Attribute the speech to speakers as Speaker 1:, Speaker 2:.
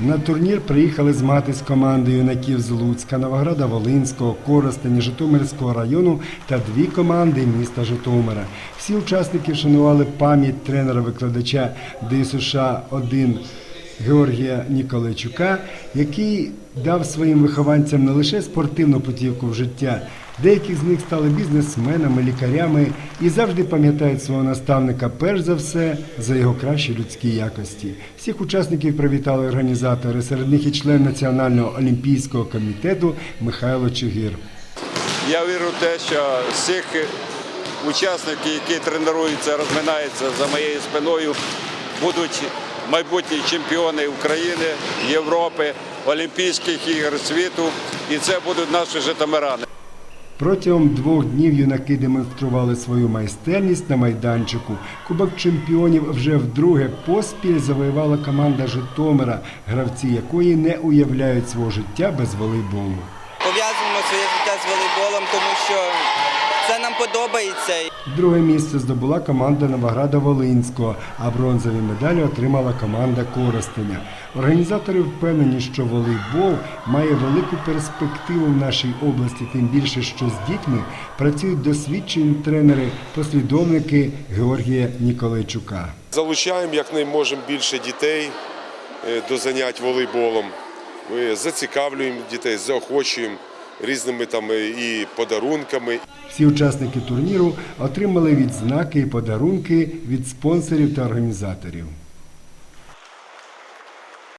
Speaker 1: На турнір приїхали з командою юнаків з Луцька, Новограда Волинського, Коростені, Житомирського району та дві команди міста Житомира. Всі учасники вшанували пам'ять тренера-викладача ДСШ 1 Георгія Ніколайчука, який дав своїм вихованцям не лише спортивну путівку в життя. Деякі з них стали бізнесменами, лікарями і завжди пам'ятають свого наставника перш за все за його кращі людські якості. Всіх учасників привітали організатори, серед них і член Національного олімпійського комітету Михайло Чугір.
Speaker 2: Я вірю в те, що всіх учасників, які тренуються, розминаються за моєю спиною, будуть майбутні чемпіони України, Європи, Олімпійських ігор світу, і це будуть наші житомирани.
Speaker 1: Протягом двох днів юнаки демонстрували свою майстерність на майданчику. Кубок чемпіонів вже вдруге поспіль завоювала команда Житомира, гравці якої не уявляють свого життя без волейболу.
Speaker 3: Пов'язуємо своє життя з волейболом, тому що це нам подобається.
Speaker 1: Друге місце здобула команда Новограда Волинського, а бронзові медалі отримала команда Коростеня. Організатори впевнені, що волейбол має велику перспективу в нашій області, тим більше, що з дітьми працюють досвідчені тренери, послідовники Георгія Ніколайчука.
Speaker 4: Залучаємо якнайможемо більше дітей е, до занять волейболом. Ми зацікавлюємо дітей, заохочуємо різними там і подарунками.
Speaker 1: Всі учасники турніру отримали відзнаки і подарунки від спонсорів та організаторів.